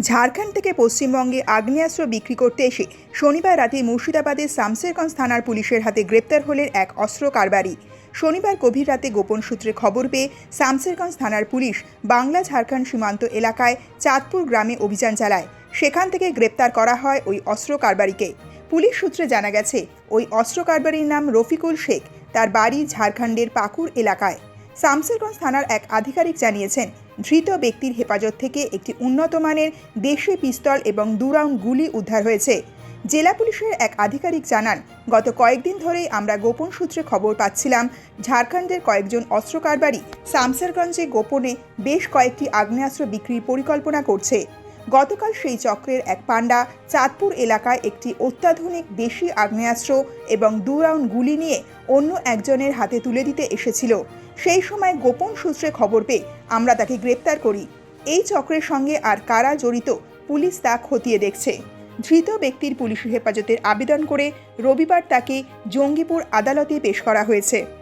ঝাড়খণ্ড থেকে পশ্চিমবঙ্গে আগ্নেয়াস্ত্র বিক্রি করতে এসে শনিবার রাতে মুর্শিদাবাদের শামসেরগঞ্জ থানার পুলিশের হাতে গ্রেপ্তার হলেন এক অস্ত্র কারবারি। শনিবার গভীর রাতে গোপন সূত্রে খবর পেয়ে শামসেরগঞ্জ থানার পুলিশ বাংলা ঝাড়খণ্ড সীমান্ত এলাকায় চাঁদপুর গ্রামে অভিযান চালায়। সেখান থেকে গ্রেপ্তার করা হয় ওই অস্ত্র কারবারিকে। পুলিশ সূত্রে জানা গেছে, ওই অস্ত্র কারবারির নাম রফিকুল শেখ। তার বাড়ি ঝাড়খণ্ডের পাকুর এলাকায়। শামসেরগঞ্জ থানার এক আধিকারিক জানিয়েছেন ধৃত ব্যক্তির হেফাজত থেকে একটি উন্নত মানের দেশি পিস্তল এবং দু রাউন্ড গুলি উদ্ধার হয়েছে। জেলা পুলিশের এক আধিকারিক জানান, গত কয়েকদিন ধরেই আমরা গোপন সূত্রে খবর পাচ্ছিলাম, ঝাড়খণ্ডের কয়েকজন অস্ত্র কারবারি সামসারগঞ্জে গোপনে বেশ কয়েকটি আগ্নেয়াস্ত্র বিক্রির পরিকল্পনা করছে। গতকাল সেই চক্রের এক পাণ্ডা চাঁদপুর এলাকায় একটি অত্যাধুনিক দেশি আগ্নেয়াস্ত্র এবং দু রাউন্ড গুলি নিয়ে অন্য একজনের হাতে তুলে দিতে এসেছিল। সেই সময় গোপন সূত্রে খবর পেয়ে আমরা তাকে গ্রেপ্তার করি। এই চক্রের সঙ্গে আর কারা জড়িত পুলিশ তা খতিয়ে দেখছে। ধৃত ব্যক্তির পুলিশ হেফাজতের আবেদন করে রবিবার তাকে জঙ্গিপুর আদালতে পেশ করা হয়েছে।